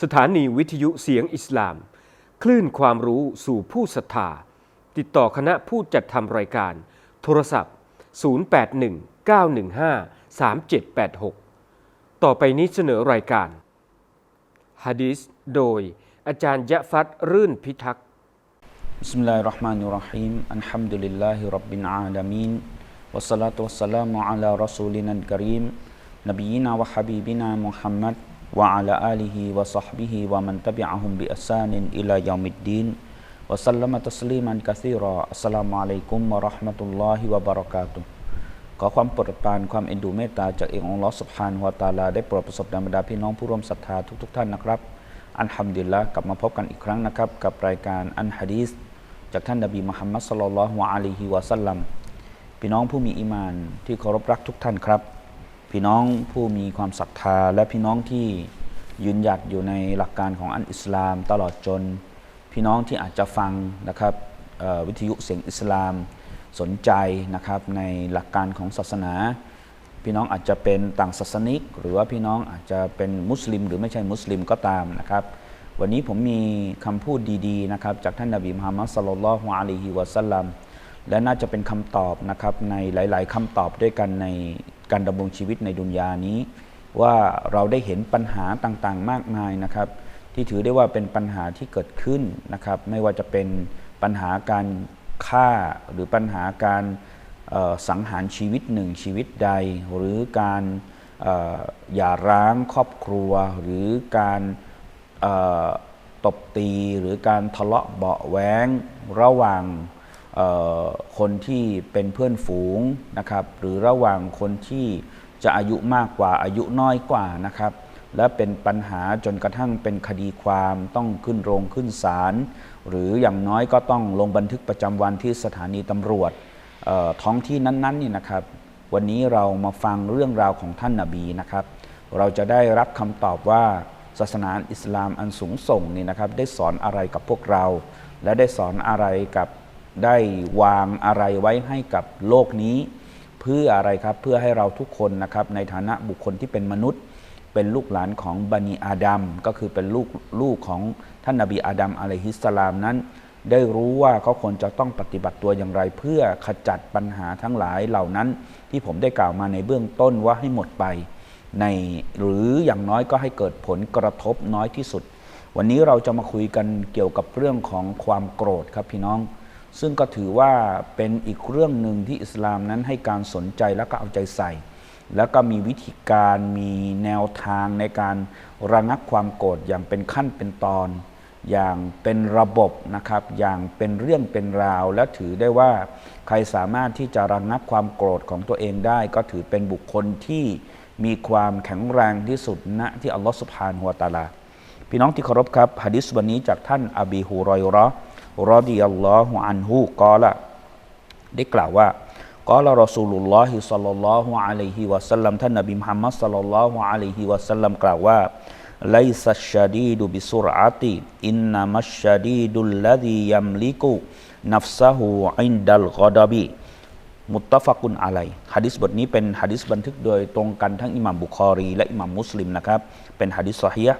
สถานีวิทยุเสียงอิสลาม คลื่นความรู้สู่ผู้ศรัทธา ติดต่อคณะผู้จัดทำรายการ โทรศัพท์ 0819153786 ต่อไปนี้เสนอรายการฮะดีษโดยอาจารย์ยะฟัดรื่นพิทักษ์ بسم الله الرحمن الرحيم الحمد لله رب العالمين والصلاة والسلام على رسولنا الكريم نبينا وحبيبنا محمد وعلى آله وصحبه ومن تبعهم بإحسان إلى يوم الدين وسلم تسليما كثيرا السلام عليكم ورحمة الله وبركاته ขอความโปรดปรานความเอ็นดูเมตตาจากเอกองค์ลอสุภานวะตาลาได้โปรดประสบดาบรรดาพี่น้องผู้ร่วมศรัทธาทุก ๆ ท่านนะครับ อันฮัมดุลิลละกลับมาพบกันอีกครั้งนะครับ กับรายการอันฮะดีษจากท่านนบีมุฮัมมัดสลลัลลอฮุอะลัยฮิวะสัลลัมพี่น้องผู้มีอีมานที่เคารพรักทุกท่านครับ พี่น้องผู้มีความศรัทธาและพี่น้องที่ยืนหยัดอยู่ในหลักการของอันอิสลาม ตลอดจน พี่น้องที่อาจจะฟังนะครับวิทยุเสียงอิสลามสนใจนะครับในหลักการของศาสนา พี่น้องอาจจะเป็นต่างศาสนิก หรือว่าพี่น้องอาจจะเป็นมุสลิม หรือไม่ใช่มุสลิมก็ตามนะครับ วันนี้ผมมีคำพูดดีๆนะครับจากท่านนบีมุฮัมมัดสลลัลฮุอะลัยฮิวะสัลลัมและน่าจะเป็นคำตอบนะครับในหลาย ๆคำตอบด้วยกันใน การดำรงชีวิตในดุนยานี้ ว่าเราได้เห็นปัญหาต่างๆ มากมายนะครับ ที่ถือได้ว่าเป็นปัญหาที่เกิดขึ้นนะครับ ไม่ว่าจะเป็นปัญหาการฆ่าหรือปัญหาการสังหารชีวิตหนึ่งชีวิตใด หรือการเอ่อหย่าร้างครอบครัว หรือการตบตีหรือการทะเลาะเบาะแว้งระหว่าง คนที่เป็นเพื่อนฝูงนะครับ หรือระหว่างคนที่จะอายุมากกว่าอายุน้อยกว่านะครับ และเป็นปัญหาจนกระทั่งเป็นคดีความต้องขึ้นโรงขึ้นศาลหรืออย่างน้อยก็ต้องลงบันทึกประจำวันที่สถานีตำรวจท้องที่นั้นๆนี่นะครับ วันนี้เรามาฟังเรื่องราวของท่านนาบีนะครับ เราจะได้รับคำตอบว่าศาสนาอิสลามอันสูงส่งนี่นะครับ ได้สอนอะไรกับพวกเรา และได้สอนอะไรกับ ได้วางอะไรไว้ให้กับโลกนี้ เพื่ออะไรครับเพื่อให้เราทุกคนนะครับในฐานะบุคคลที่เป็นมนุษย์ เป็นลูกหลานของบันิอาดัมก็คือเป็นลูกลูกของท่านนาบีอาดัมอะลัยฮิสสลามนั้น ได้รู้ว่าเขาควรจะต้องปฏิบัติตัวอย่างไร เพื่อขจัดปัญหาทั้งหลายเหล่านั้น ที่ผมได้กล่าวมาในเบื้องต้นว่าให้หมดไป ในหรืออย่างน้อยก็ให้เกิดผลกระทบน้อยที่สุด วันนี้เราจะมาคุยกันเกี่ยวกับเรื่องของความโกรธครับพี่น้อง ซึ่งก็ถือว่าเป็นอีกเรื่องหนึ่งที่อิสลามนั้นให้การสนใจและก็เอาใจใส่ แล้วก็มีวิธีการมีแนวทางในการระงับความโกรธอย่างเป็นขั้นเป็นตอน อย่างเป็นระบบนะครับ อย่างเป็นเรื่องเป็นราว และถือได้ว่าใครสามารถที่จะระงับความโกรธของตัวเองได้ ก็ถือเป็นบุคคลที่มีความแข็งแรงที่สุดณที่อัลลอฮฺสุบฮานหัวตาลา พี่น้องที่เคารพครับฮะดิษวันนี้จากท่านอบีฮูรอยราะห์ รดิยัลลอฮุอันฮุกอละได้กล่าวว่ากอละรอซูลุลลอฮิศ็อลลัลลอฮุอะลัยฮิวะสัลลัมท่านนบีมุฮัมมัดศ็อลลัลลอฮุอะลัยฮิวะสัลลัมกล่าวว่าไลซัชชาดีดุบิสุรอาติอินนามัชชาดีดุลลดียัมลิกุนัฟซะฮูอินดัลกอดบีมุตตะฟักุนอะไลฮะดิษบทนี้เป็นฮะดิษบันทึกโดยตรงกันทั้งอิหมัมบุคอรี และอิหมัมมุสลิมนะครับ เป็นฮะดิษซอฮียะ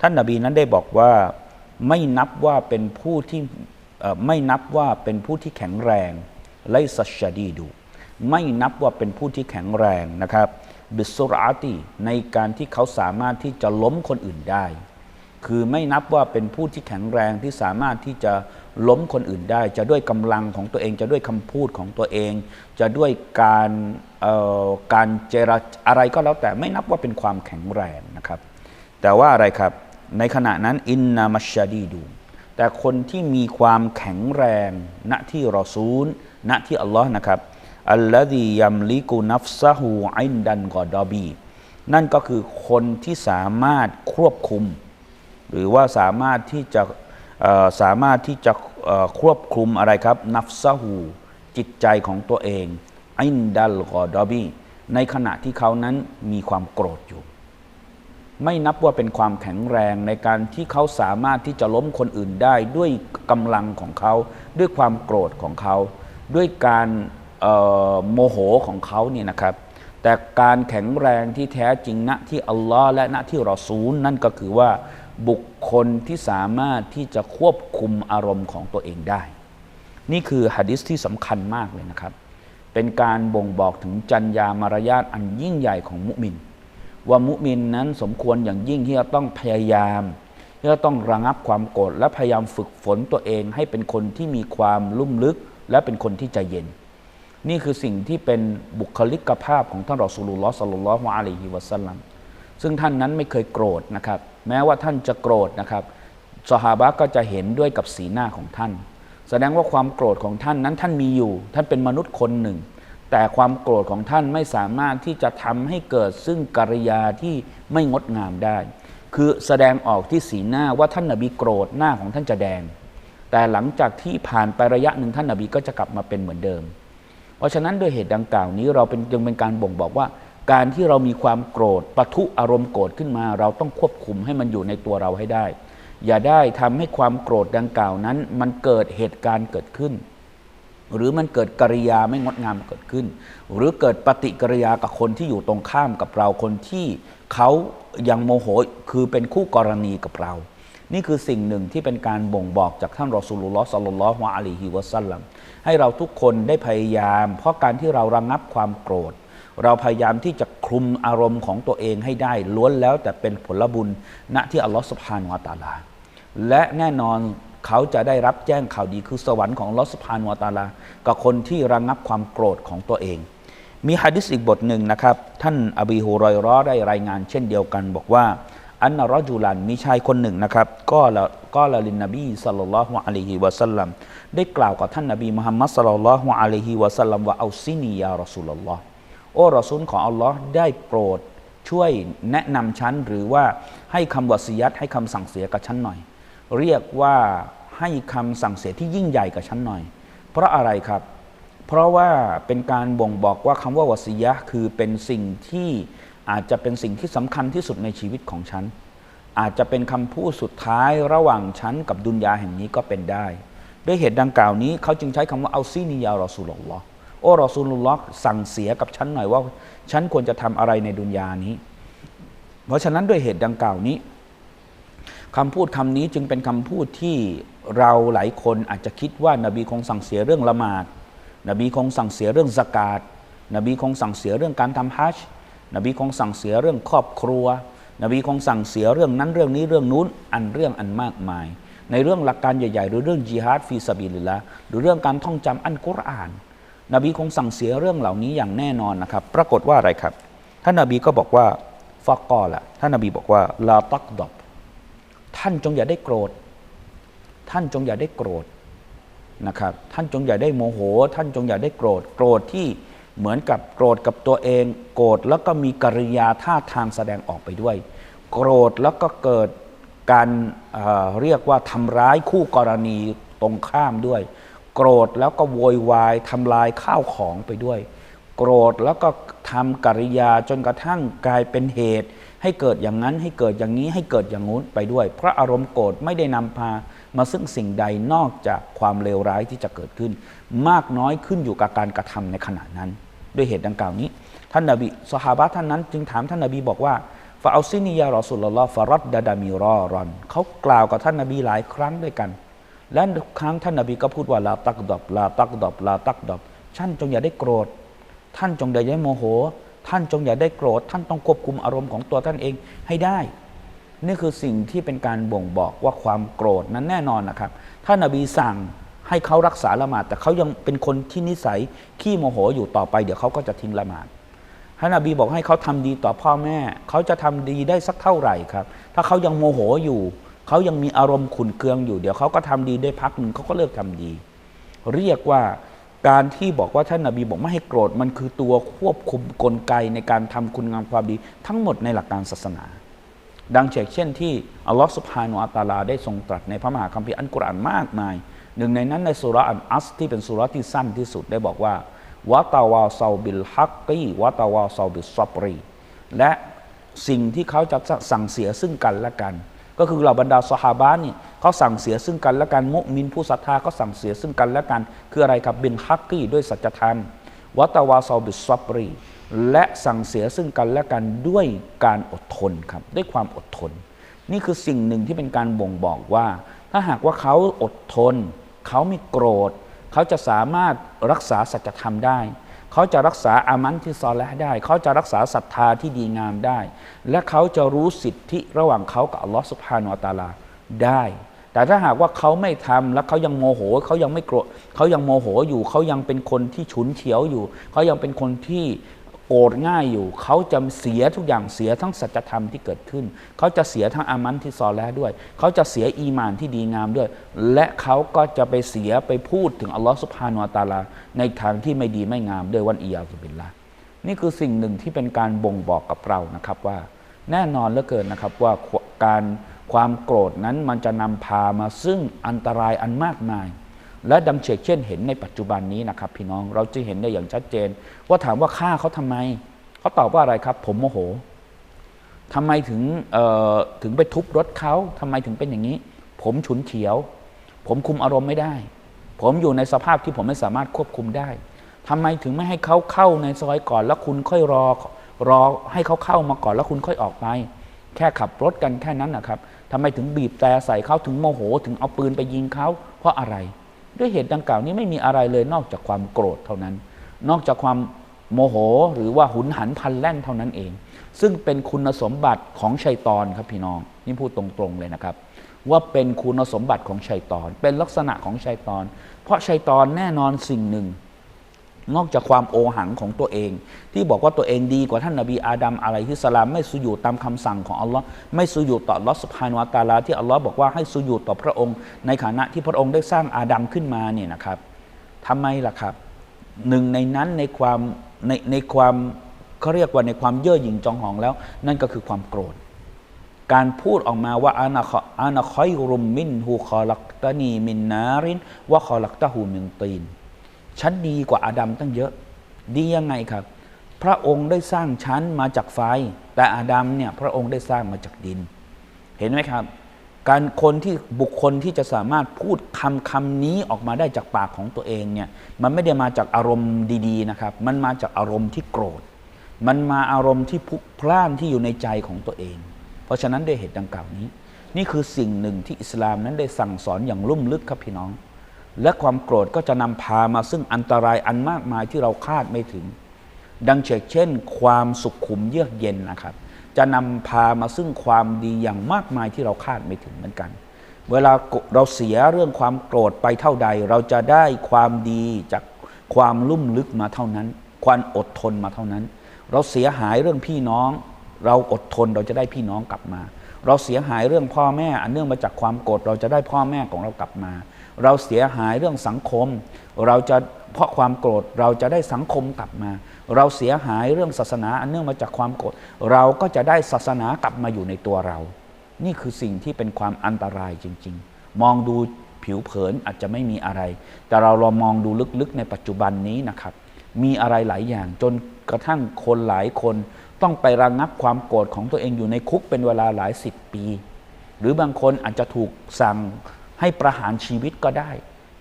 ท่านนาบีนั้นได้บอกว่าไม่นับว่าเป็นผู้ที่ ไม่นับว่าเป็นผู้ที่แข็งแรงไลซัชชาดีดู ไม่นับว่าเป็นผู้ที่แข็งแรงนะครับบิสุรอาติในการที่เขาสามารถที่จะล้มคนอื่นได้ คือไม่นับว่าเป็นผู้ที่แข็งแรงที่สามารถที่จะล้มคนอื่นได้ จะด้วยกำลังของตัวเอง จะด้วยคำพูดของตัวเอง จะด้วยการเอ่อการเจรจาอะไรก็แล้วแต่ไม่นับว่าเป็นความแข็งแรงนะครับ แต่ว่าอะไรครับ ในขณะนั้นอินนามัชชาดีดู แต่คนที่มีความแข็งแรงณที่รอซูลณที่อัลลอฮ์นะครับอัลลอฮียัมลิกุนัฟซะฮูอินดันกอดอบีนั่นก็คือคนที่สามารถควบคุม หรือว่าสามารถที่จะสามารถที่จะควบคุมอะไรครับ นัฟซะฮูจิตใจของตัวเองอินดัลกอดอบีในขณะที่เขานั้นมีความโกรธอยู่ ไม่นับว่าเป็นความแข็งแรงในการที่เขาสามารถที่จะล้มคนอื่นได้ด้วยกำลังของเขา ด้วยความโกรธของเขา ด้วยการโมโหของเขาเนี่ยนะครับ แต่การแข็งแรงที่แท้จริงณที่อัลลอฮ์และณที่รอซูลนั่นก็คือว่าบุคคลที่สามารถที่จะควบคุมอารมณ์ของตัวเองได้ นี่คือหะดิษที่สำคัญมากเลยนะครับ เป็นการบ่งบอกถึงจรรยามารยาทอันยิ่งใหญ่ของมุมิน ว่ามุมินนั้นสมควรอย่างยิ่งที่จะต้องพยายามที่จะต้องระงับความโกรธและพยายามฝึกฝนตัวเองให้เป็นคนที่มีความลุ่มลึก และเป็นคนที่ใจเย็น นี่คือสิ่งที่เป็นบุคลิกภาพของท่านรอสูลุลลอฮ์สัลลัลลอฮุอะลัยฮิวะสัลลัมซึ่งท่านนั้นไม่เคยโกรธนะครับ แม้ว่าท่านจะโกรธนะครับสหาบะก็จะเห็นด้วยกับสีหน้าของท่าน แสดงว่าความโกรธของท่านนั้นท่านมีอยู่ ท่านเป็นมนุษย์คนหนึ่ง แต่ความโกรธของท่านไม่สามารถที่จะทำให้เกิดซึ่งกิริยาที่ไม่งดงามได้ คือแสดงออกที่สีหน้าว่าท่านนบีโกรธหน้าของท่านจะแดง แต่หลังจากที่ผ่านไประยะหนึ่งท่านนบีก็จะกลับมาเป็นเหมือนเดิม เพราะฉะนั้นด้วยเหตุดังกล่าวนี้เราเป็นจึงเป็นการบ่งบอกว่า การที่เรามีความโกรธปะทุอารมณ์โกรธขึ้นมา เราต้องควบคุมให้มันอยู่ในตัวเราให้ได้ อย่าได้ทำให้ความโกรธดังกล่าวนั้น มันเกิดเหตุการณ์เกิดขึ้น หรือมันเกิดกิริยาไม่งดงามเกิดขึ้น หรือเกิดปฏิกิริยากับคนที่อยู่ตรงข้ามกับเราคนที่เขายังโมโหคือเป็นคู่กรณีกับเรา นี่คือสิ่งหนึ่งที่เป็นการบ่งบอกจากท่านรอสูลุลลอฮ์สัลลัลลอฮุอะลัยฮิวะสัลลัมให้เราทุกคนได้พยายาม เพราะการที่เราระงงับความโกรธ เราพยายามที่จะคลุมอารมณ์ของตัวเองให้ได้ล้วนแล้วแต่เป็นผลบุญณที่อัลลอฮ์สุบฮานุวะตาลาและแน่นอน เขาจะได้รับแจ้งข่าวดีคือสวรรค์ของลอสุบฮานวตาลา กับคนที่ระงับความโกรธของตัวเอง มีฮะดิษอีกบทหนึ่งนะครับ ท่านอบีฮุรอยรอได้รายงานเช่นเดียวกัน บอกว่า อันนารอจูลันมีชายคนหนึ่งนะครับ ก็ละก็ละลินนบีสัลลัลลอฮุอะลัยฮิวะสัลลัมได้กล่าวกับท่านนบีมุฮัมมัดสัลลัลลอฮุอะลัยฮิวะสัลลัมว่าเอาซินียารอสูลลอฮ์โอ้รอซูลของอัลลอฮ์ได้โปรดช่วยแนะนำฉันหรือว่าให้คำวสียัตให้คำสั่งเสียกับฉันหน่อย เรียกว่าให้คำสั่งเสียที่ยิ่งใหญ่กับฉันหน่อย เพราะอะไรครับ เพราะว่าเป็นการบ่งบอกว่าคำว่าวสียะคือเป็นสิ่งที่อาจจะเป็นสิ่งที่สำคัญที่สุดในชีวิตของฉัน อาจจะเป็นคำพูดสุดท้ายระหว่างฉันกับดุนยาแห่งนี้ก็เป็นได้ ด้วยเหตุดังกล่าวนี้เขาจึงใช้คำว่าเอาซีนียารอสูลุลลอโอ้รอสูลุลลอฮ์สั่งเสียกับฉันหน่อยว่า ฉันควรจะทำอะไรในดุนยานี้ เพราะฉะนั้นด้วยเหตุดังกล่าวนี้ คำพูดคำนี้จึงเป็นคำพูดที่เราหลายคนอาจจะคิดว่านบีคงสั่งเสียเรื่องละหมาด นบีคงสั่งเสียเรื่องสกาดนบีคงสั่งเสียเรื่องการทำฮัจญ์นบีคงสั่งเสียเรื่องครอบครัว นบีคงสั่งเสียเรื่องนั้นเรื่องนี้เรื่องนู้นอันเรื่องอันมากมาย ในเรื่องหลักการใหญ่ ๆ หรือเรื่องจิฮาดฟีซาบิลิละหรือเรื่องการท่องจำอันกุรอาน นบีคงสั่งเสียเรื่องเหล่านี้อย่างแน่นอนนะครับ ปรากฏว่าอะไรครับท่านนบีก็บอกว่าฟักกอละท่านนบีบอกว่าลาตักดอบ ท่านจงอย่าได้โกรธ ท่านจงอย่าได้โกรธนะครับ ท่านจงอย่าได้โมโห ท่านจงอย่าได้โกรธ โกรธที่เหมือนกับโกรธกับตัวเอง โกรธแล้วก็มีกริยาท่าทางแสดงออกไปด้วย โกรธแล้วก็เกิดการเเรียกว่าทำร้ายคู่กรณีตรงข้ามด้วย โกรธแล้วก็โวยวายทำลายข้าวของไปด้วย โกรธแล้วก็ทำกริยาจนกระทั่งกลายเป็นเหตุ ให้เกิดอย่างนั้นให้เกิดอย่างนี้ให้เกิดอย่างงู้นไปด้วยเพราะอารมณ์โกรธไม่ได้นำพามาซึ่งสิ่งใดนอกจากความเลวร้ายที่จะเกิดขึ้น มากน้อยขึ้นอยู่กับการกระทำในขณะนั้น ด้วยเหตุดังกล่าวนี้ ท่านนบีสหาบะท่านนั้น จึงถามท่านนบีบอกว่าฟาอัลซินียารอสุลลอฮฟารอดดาดามิรอรอนเขากล่าวกับท่านนบีหลายครั้งด้วยกัน และทุกครั้งท่านนบีก็พูดว่าลาตักดอบลาตักดอบลาตักดอบท่านจงอย่าได้โกรธ ท่านจงอย่าได้โมโห ท่านจงอย่าได้โกรธ ท่านต้องควบคุมอารมณ์ของตัวท่านเองให้ได้ นี่คือสิ่งที่เป็นการบ่งบอกว่าความโกรธนั้นแน่นอนนะครับ ถ้านบีสั่งให้เขารักษาละหมาด แต่เขายังเป็นคนที่นิสัยขี้โมโหอยู่ต่อไป เดี๋ยวเขาก็จะทิ้งละหมาดท่านนบีบอกให้เขาทำดีต่อพ่อแม่ เขาจะทำดีได้สักเท่าไหร่ครับ ถ้าเขายังโมโหอยู่ เขายังมีอารมณ์ขุนเคืองอยู่ เดี๋ยวเขาก็ทำดีได้พักหนึ่งเขาก็เลิกทำดี เรียกว่า การที่บอกว่าท่านนาบีบอกไม่ให้โกรธมันคือตัวควบคุมกลไกในการทำคุณงามความดี ทั้งหมดในหลักการศาสนา ดังเช่นเช่นที่อัลลอฮฺสุบฮานุอัตาลาได้ทรงตรัสในพระมหาคัมภีร์อันกุรอานมากมาย หนึ่งในนั้นในสุราอันอัสที่เป็นสุราที่สั้นที่สุดได้บอกว่าวะตาวาซาบิลฮักกีวะตาวาซาบิลซับรีและสิ่งที่เขาจะสั่งเสียซึ่งกันและกัน ก็คือเหล่าบรรดาสหาบานี่เขาสั่งเสียซึ่งกันและกันมุมินผู้ศรัทธาก็สั่งเสียซึ่งกันและกัน คืออะไรครับบินฮักกี้ด้วยสัจธรรมวะตาวาซาบิลซับรีและสั่งเสียซึ่งกันและกันด้วยการอดทนครับด้วยความอดทน นี่คือสิ่งหนึ่งที่เป็นการบ่งบอกว่า ถ้าหากว่าเขาอดทน เขาไม่โกรธ เขาจะสามารถรักษาสัจธรรมได้ เขาจะรักษาอามันที่ซอและได้ เขาจะรักษาศรัทธาที่ดีงามได้ และเขาจะรู้สิทธิระหว่างเขากับอัลลอฮฺสุบฮานาอัตาลาได้ แต่ถ้าหากว่าเขาไม่ทำแล้วเขายังโมโหเขายังไม่โกรธเขายังโมโหอยู่ เขายังเป็นคนที่ฉุนเฉียวอยู่ เขายังเป็นคนที่ โกรธง่ายอยู่ เขาจะเสียทุกอย่างเสียทั้งสัจธรรมที่เกิดขึ้น เขาจะเสียทั้งอามันที่ซอและห์ด้วย เขาจะเสียอีมานที่ดีงามด้วย และเขาก็จะไปเสียไปพูดถึงอัลลอฮฺสุบฮานาอัตาลา ในทางที่ไม่ดีไม่งามด้วยวันอียาสุบิลละนี่คือสิ่งหนึ่งที่เป็นการบ่งบอกกับเรานะครับว่า แน่นอนเหลือเกินนะครับว่าการความโกรธนั้นมันจะนำพามาซึ่งอันตรายอันมากมาย และดังเชกเช่นเห็นในปัจจุบันนี้นะครับ พี่น้องเราจะเห็นได้อย่างชัดเจน ว่าถามว่าฆ่าเขาทำไมเขาตอบว่าอะไรครับ ผมโมโหทำไมถึงถึงไปทุบรถเขาทำไมถึงเป็นอย่างนี้ ผมฉุนเฉียว ผมคุมอารมณ์ไม่ได้ ผมอยู่ในสภาพที่ผมไม่สามารถควบคุมได้ทำไมถึงไม่ให้เขาเข้าในซอยก่อน แล้วคุณค่อยรอรอให้เขาเข้ามาก่อนแล้วคุณค่อยออกไป แค่ขับรถกันแค่นั้นนะครับทำไมถึงบีบแต่ใส่เขาถึงโมโห ถึงเอาปืนไปยิงเขาเพราะอะไร ด้วยเหตุดังกล่าวนี้ไม่มีอะไรเลยนอกจากความโกรธเท่านั้น นอกจากความโมโหหรือว่าหุนหันพันแล่นเท่านั้นเอง ซึ่งเป็นคุณสมบัติของชัยตอนครับพี่น้องนี่พูดตรงๆเลยนะครับ ว่าเป็นคุณสมบัติของชัยตอน เป็นลักษณะของชัยตอน เพราะชัยตอนแน่นอนสิ่งหนึ่ง นอกจากความโอหังของตัวเอง ที่บอกว่าตัวเองดีกว่าท่านนบีอาดัมอะไรที่สลาม ไม่สุญูตามคำสั่งของอัลลอฮ์ไม่สุญูต่อลอสพานวตาลาที่อัลลอฮ์บอกว่าให้สุญูต่อพระองค์ ในฐานะที่พระองค์ได้สร้างอาดัมขึ้นมาเนี่ยนะครับทำไมล่ะครับหนึ่งในนั้นในความในในความเขาเรียกว่าในความเย่อหยิ่งจองหองแล้ว นั่นก็คือความโกรธ การพูดออกมาว่าอานาอานาคอยรุมมินฮูคอลักตานีมินนารินว่าคอลักตาหูมินตีน ฉันดีกว่าอาดัมตั้งเยอะ ดียังไงครับ พระองค์ได้สร้างฉันมาจากไฟ แต่อาดัมเนี่ยพระองค์ได้สร้างมาจากดิน เห็นไหมครับ การคนที่บุคคลที่จะสามารถพูดคำคำนี้ออกมาได้จากปากของตัวเองเนี่ยมันไม่ได้มาจากอารมณ์ดีๆนะครับ มันมาจากอารมณ์ที่โกรธ มันมาอารมณ์ที่พุกพล่านที่อยู่ในใจของตัวเอง เพราะฉะนั้นด้วยเหตุดังกล่าวนี้ นี่คือสิ่งหนึ่งที่อิสลามนั้นได้สั่งสอนอย่างลุ่มลึกครับพี่น้อง และความโกรธก็จะนำพามาซึ่งอันตรายอันมากมายที่เราคาดไม่ถึง ดังเช่น ความสุขขุมเยือกเย็นนะครับ จะนำพามาซึ่งความดีอย่างมากมายที่เราคาดไม่ถึงเหมือนกัน เวลาเราเสียเรื่องความโกรธไปเท่าใด เราจะได้ความดีจากความลุ่มลึกมาเท่านั้น ความอดทนมาเท่านั้น เราเสียหายเรื่องพี่น้อง เราอดทนเราจะได้พี่น้องกลับมา เราเสียหายเรื่องพ่อแม่อันเนื่องมาจากความโกรธเราจะได้พ่อแม่ของเรากลับมา เราเสียหายเรื่องสังคม เราจะเพราะความโกรธเราจะได้สังคมกลับมา เราเสียหายเรื่องศาสนาอันเนื่องมาจากความโกรธเราก็จะได้ศาสนากลับมาอยู่ในตัวเรา นี่คือสิ่งที่เป็นความอันตรายจริง ๆ มองดูผิวเผินอาจจะไม่มีอะไร แต่เราลองมองดูลึกๆในปัจจุบันนี้นะครับ มีอะไรหลายอย่างจนกระทั่งคนหลายคนต้องไประงงับความโกรธของตัวเองอยู่ในคุกเป็นเวลาหลายสิบปี หรือบางคนอาจจะถูกสั่ง ให้ประหารชีวิตก็ได้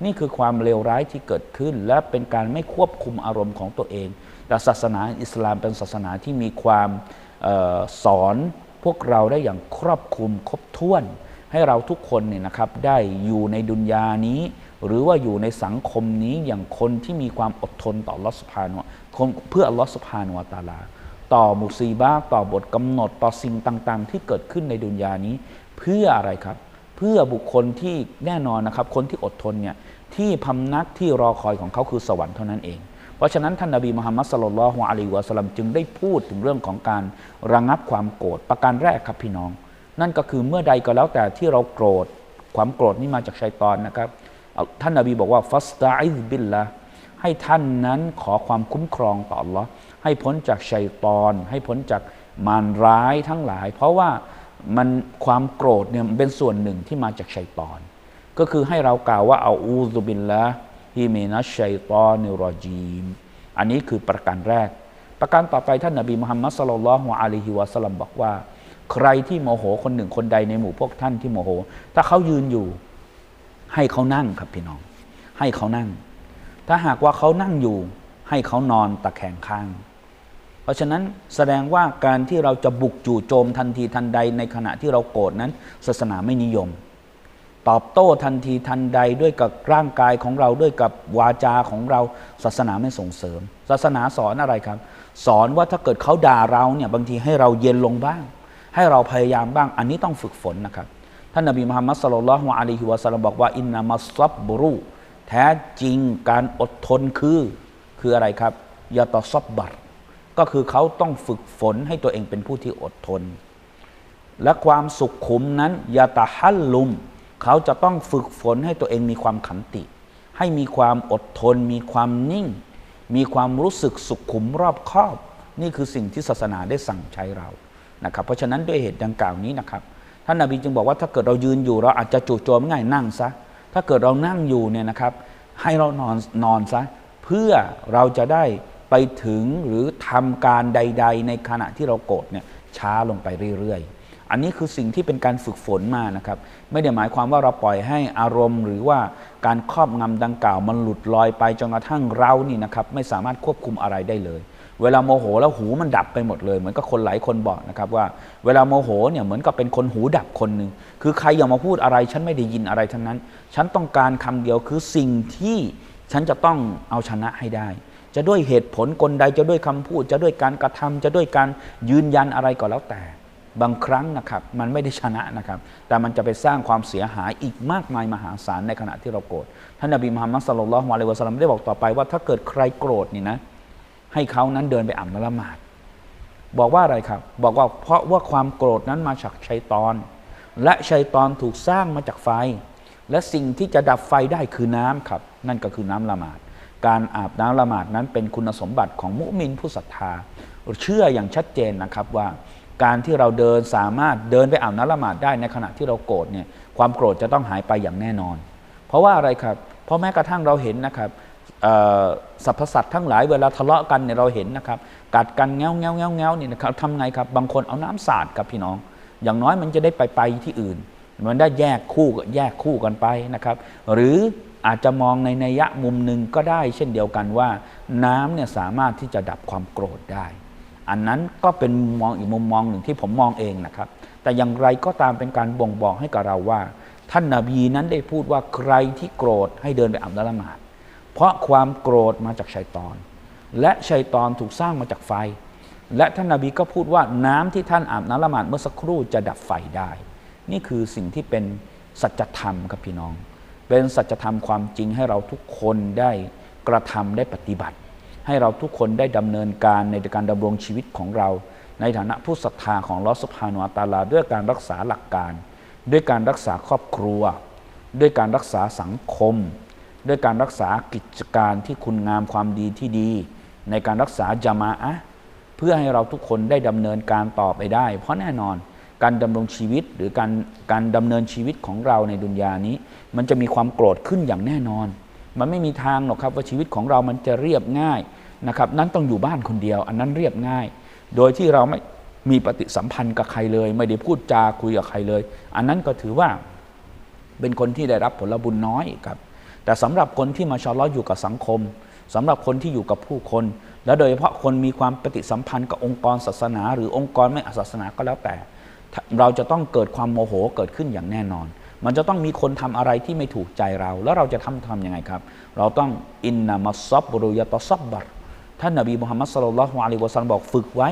นี่คือความเลวร้ายที่เกิดขึ้น และเป็นการไม่ควบคุมอารมณ์ของตัวเอง แต่ศาสนาอิสลามเป็นศาสนาที่มีความออสอนพวกเราได้อย่างครอบคลุมครบถ้วน ให้เราทุกคนเนี่ยนะครับได้อยู่ในดุนยานี้ หรือว่าอยู่ในสังคมนี้อย่างคนที่มีความอดทนต่อลอสพานวเพื่อลอสพานวตาลา ต่อมุซีบ้าต่อบทกำหนดต่อสิ่งต่าง ๆ ที่เกิดขึ้นในดุนยานี้ เพื่ออะไรครับ เพื่อบุคคลที่แน่นอนนะครับ คนที่อดทนเนี่ยที่พำนักที่รอคอยของเขาคือสวรรค์เท่านั้นเอง เพราะฉะนั้นท่านนบีมุฮัมมัดสลลัลฮุอะลัยวะสลัมจึงได้พูดถึงเรื่องของการระงับความโกรธประการแรกครับพี่น้อง นั่นก็คือเมื่อใดก็แล้วแต่ที่เราโกรธ ความโกรธนี่มาจากชัยตอนนะครับท่านนบีบอกว่าฟัสตาอิบิลละให้ท่านนั้นขอความคุ้มครองต่อ Allah ให้พ้นจากชัยตอน ให้พ้นจากมารร้ายทั้งหลาย เพราะว่า มันความโกรธเนี่ยมันเป็นส่วนหนึ่งที่มาจากชัยตอน ก็คือให้เรากล่าวว่าเอาอูซุบินละฮิเมนัชชัยตอนิรจีม อันนี้คือประการแรก ประการต่อไปท่านนบีมุฮัมมัดสลลัลฮุอะลัยฮิวะสลลัมบอกว่า ใครที่โมโหคนหนึ่งคนใดในหมู่พวกท่านที่โมโห ถ้าเขายืนอยู่ ให้เขานั่งครับพี่น้อง ให้เขานั่ง ถ้าหากว่าเขานั่งอยู่ ให้เขานอนตะแคงข้าง ราะฉะนั้นแสดงว่าการที่เราจะบุกจู่โจมทันทีทันใดในขณะที่เราโกรธนั้น ศาสนาไม่นิยม ตอบโต้ทันทีทันใดด้วยกับร่างกายของเราด้วยกับวาจาของเราศาสนาไม่ส่งเสริม ศาสนาสอนอะไรครับ สอนว่าถ้าเกิดเขาด่าเราเนี่ยบางทีให้เราเย็นลงบ้าง ให้เราพยายามบ้างอันนี้ต้องฝึกฝนนะครับท่านนบีมุฮัมมัดสลลัลลอฮุอะลัยฮิวะสัลลัมบอกว่าอินนามัสซับบรุแท้จริงการอดทนคือคืออะไรครับยาตอซับบัต ก็คือเขาต้องฝึกฝนให้ตัวเองเป็นผู้ที่อดทน และความสุขขุมนั้นยาตาฮัลลุม เขาจะต้องฝึกฝนให้ตัวเองมีความขันติ ให้มีความอดทน มีความนิ่ง มีความรู้สึกสุขขุมรอบคอบ นี่คือสิ่งที่ศาสนาได้สั่งใช้เรานะครับเพราะฉะนั้นด้วยเหตุดังกล่าวนี้นะครับท่านนาบีจึงบอกว่าถ้าเกิดเรายืนอยู่ เราอาจจะจู่โจมง่ายนั่งซะถ้าเกิดเรานั่งอยู่เนี่ยนะครับ ให้เรานอนนอนซะเพื่อเราจะได้ ไปถึงหรือทำการใด ๆ ในขณะที่เราโกรธเนี่ยช้าลงไปเรื่อยๆ อันนี้คือสิ่งที่เป็นการฝึกฝนมานะครับ ไม่ได้หมายความว่าเราปล่อยให้อารมณ์ หรือว่าการครอบงำดังกล่าว มันหลุดลอยไปจนกระทั่งเรานี่นะครับไม่สามารถควบคุมอะไรได้เลย เวลาโมโหแล้วหูมันดับไปหมดเลย เหมือนกับคนหลายคนบอกนะครับว่า เวลาโมโหเนี่ยเหมือนกับเป็นคนหูดับคนหนึ่งคือใครอย่ามาพูดอะไร ฉันไม่ได้ยินอะไรทั้งนั้น ฉันต้องการคำเดียวคือสิ่งที่ฉันจะต้องเอาชนะให้ได้ จะด้วยเหตุผลกลใดจะด้วยคำพูด จะด้วยการกระทำจะด้วยการยืนยันอะไรก็แล้วแต่ บางครั้งนะครับ มันไม่ได้ชนะนะครับ แต่มันจะไปสร้างความเสียหายอีกมากมายมหาศาลในขณะที่เราโกรธท่านนบีมุฮัมมัดสลลัลอฮุอะลัยฮิวะสลัมได้บอกต่อไปว่าถ้าเกิดใครโกรธนี่นะ ให้เขานั้นเดินไปอาบน้ำละหมาดบอกว่าอะไรครับ บอกว่าเพราะว่าความโกรธนั้นมาจากชัยตอน และชัยตอนถูกสร้างมาจากไฟ และสิ่งที่จะดับไฟได้คือน้ำครับ นั่นก็คือน้ำละหมาด การอาบน้ำละหมาดนั้นเป็นคุณสมบัติของมุมินผู้ศรัทธา เชื่ออย่างชัดเจนนะครับว่า การที่เราเดินสามารถเดินไปอาบน้ำละหมาดได้ในขณะที่เราโกรธเนี่ยความโกรธจะต้องหายไปอย่างแน่นอน เพราะว่าอะไรครับ เพราะแม้กระทั่งเราเห็นนะครับสรรพสัตว์ทั้งหลายเวลาทะเลาะกันเนี่ยเราเห็นนะครับ กัดกันแง้วแง้วแง้วแง้วนี่นะครับทำไงครับบางคนเอาน้ำสาดครับพี่น้อง อย่างน้อยมันจะได้ไปไปที่อื่น มันได้แยกคู่แยกคู่กันไปนะครับ หรือ อาจจะมองในนัยยะมุมหนึ่งก็ได้เช่นเดียวกันว่า น้ำเนี่ยสามารถที่จะดับความโกรธได้ อันนั้นก็เป็นมุมมองอีกมุมมองหนึ่งที่ผมมองเองนะครับ แต่อย่างไรก็ตามเป็นการบ่งบอกให้กับเราว่า ท่านนาบีนั้นได้พูดว่าใครที่โกรธให้เดินไปอาบน้ำละหมาดเพราะความโกรธมาจากชัยตอน และชัยตอนถูกสร้างมาจากไฟ และท่านนาบีก็พูดว่าน้ำที่ท่านอาบน้ำละหมาดเมื่อสักครู่จะดับไฟได้ นี่คือสิ่งที่เป็นสัจธรรมครับพี่น้อง เป็นสัจธรรมความจริงให้เราทุกคนได้กระทำได้ปฏิบัติ ให้เราทุกคนได้ดำเนินการในการดำรงชีวิตของเรา ในฐานะผู้ศรัทธาของลอสุภานุอัตาลา ด้วยการรักษาหลักการ ด้วยการรักษาครอบครัว ด้วยการรักษาสังคม ด้วยการรักษากิจการที่คุณงามความดีที่ดี ในการรักษาจามะเพื่อให้เราทุกคนได้ดำเนินการต่อไปได้ เพราะแน่นอน การดำรงชีวิตหรือการการดำเนินชีวิตของเราในดุนยานี้ มันจะมีความโกรธขึ้นอย่างแน่นอน มันไม่มีทางหรอกครับว่าชีวิตของเรามันจะเรียบง่ายนะครับนั้นต้องอยู่บ้านคนเดียว อันนั้นเรียบง่าย โดยที่เราไม่มีปฏิสัมพันธ์กับใครเลย ไม่ได้พูดจาคุยกับใครเลย อันนั้นก็ถือว่าเป็นคนที่ได้รับผลบุญน้อยครับ แต่สำหรับคนที่มาชาลออยู่กับสังคมสำหรับคนที่อยู่กับผู้คน และโดยเฉพาะคนมีความปฏิสัมพันธ์กับองค์กรศาสนา หรือองค์กรไม่ศาสนาก็แล้วแต่ เราจะต้องเกิดความโมโหเกิดขึ้นอย่างแน่นอน มันจะต้องมีคนทำอะไรที่ไม่ถูกใจเรา แล้วเราจะทำทำยังไงครับ เราต้องอินนามัสซับบรุยตซับบัรท่านนบีมุฮัมมัดสลลัลฮุอะลัยฮิวะซัลลัมบอกฝึกไว้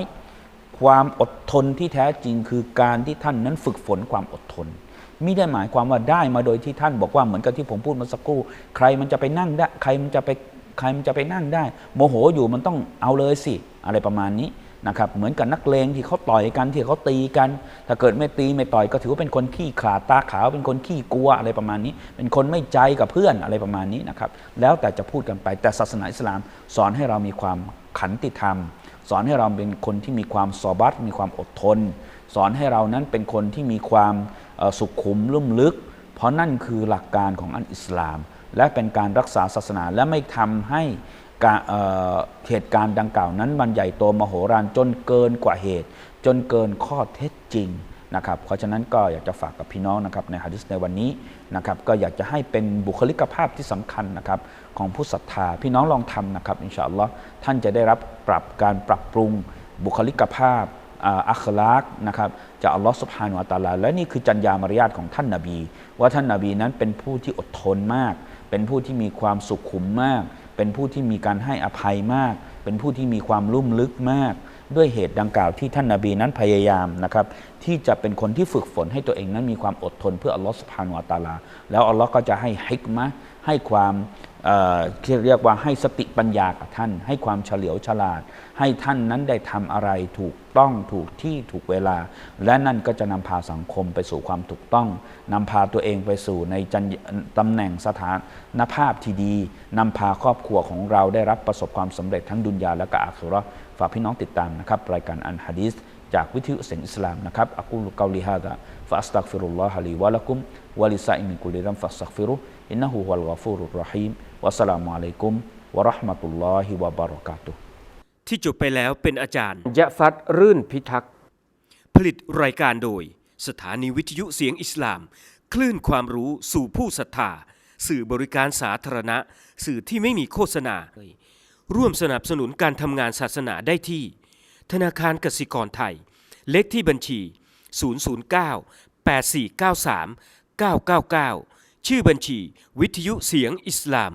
ความอดทนที่แท้จริงคือการที่ท่านนั้นฝึกฝนความอดทนไม่ได้หมายความว่าได้มาโดยที่ท่านบอกว่าเหมือนกับที่ผมพูดเมื่อสักครู่ ใครมันจะไปนั่งได้ ใครมันจะไปใครมันจะไปนั่งได้ โมโหอยู่มันต้องเอาเลยสิ อะไรประมาณนี้ นะครับเหมือนกับนักเลงที่เขาต่อยกันที่เขาตีกัน ถ้าเกิดไม่ตีไม่ต่อยก็ถือว่าเป็นคนขี้ขลาดตาขาวเป็นคนขี้กลัวอะไรประมาณนี้ เป็นคนไม่ใจกับเพื่อนอะไรประมาณนี้นะครับแล้วแต่จะพูดกันไปแต่ศาสนาอิสลามสอนให้เรามีความขันติธรรม สอนให้เราเป็นคนที่มีความสอบัตมีความอดทน สอนให้เรานั้นเป็นคนที่มีความสุขุมลุ่มลึก เพราะนั่นคือหลักการของอันอิสลาม และเป็นการรักษาศาสนาและไม่ทำให้ เหตุการณ์ดังกล่าวนั้นมันใหญ่โตมโหฬารจนเกินกว่าเหตุ จนเกินข้อเท็จจริงนะครับเพราะฉะนั้นก็อยากจะฝากกับพี่น้องนะครับในฮะดิษในวันนี้นะครับก็อยากจะให้เป็นบุคลิกภาพที่สำคัญนะครับของผู้ศรัทธาพี่น้องลองทำนะครับอินชาอัลลอฮ์ท่านจะได้รับปรับการปรับปรุงบุคลิกภาพอัคลากนะครับจากอัลลอฮ์สุบฮานุวะตาลา และนี่คือจัญญามารยาทของท่านนาบี ว่าท่านนาบีนั้นเป็นผู้ที่อดทนมาก เป็นผู้ที่มีความสุขุมมาก เป็นผู้ที่มีการให้อภัยมาก เป็นผู้ที่มีความลุ่มลึกมาก ด้วยเหตุดังกล่าวที่ท่านนาบีนั้นพยายามนะครับที่จะเป็นคนที่ฝึกฝนให้ตัวเองนั้นมีความอดทนเพื่ออัลลอฮ์สุบฮานุวะตาลา แล้วอัลลอฮ์ก็จะให้ฮิกมะให้ความ เรียกว่าให้สติปัญญากับท่าน ให้ความเฉลียวฉลาด ให้ท่านนั้นได้ทำอะไรถูกต้องถูกที่ถูกเวลา และนั่นก็จะนำพาสังคมไปสู่ความถูกต้องนำพาตัวเองไปสู่ในจัญตำแหน่งสถานภาพที่ดีนำพาครอบครัวของเราได้รับประสบความสำเร็จทั้งดุนยาและก็อาคิเราะห์ฝากพี่น้องติดตามนะครับรายการอันฮะดีษจากวิทยุเสียงอิสลามนะครับอักูลกาลิฮาดะฟาอัสตักฟิรุลลอฮะลีวะลักุมวะลิซาอิมิกุลิรัมฟัสตักฟิรุอินนะฮูฮุวัลกอฟูรุรรฮีม วะสสลามุอะลัยกุมวะเราะห์มะตุลลอฮิวะบารอกาตุฮ์ที่จบไปแล้วเป็นอาจารย์ ยะฟัดรื่นพิทักษ์ ผลิตรายการโดย สถานีวิทยุเสียงอิสลาม คลื่นความรู้สู่ผู้ศรัทธา สื่อบริการสาธารณะ สื่อที่ไม่มีโฆษณา ร่วมสนับสนุนการทำงานศาสนาได้ที่ ธนาคารกสิกรไทย เลขที่บัญชี 009 8493 999 ชื่อบัญชีวิทยุเสียงอิสลาม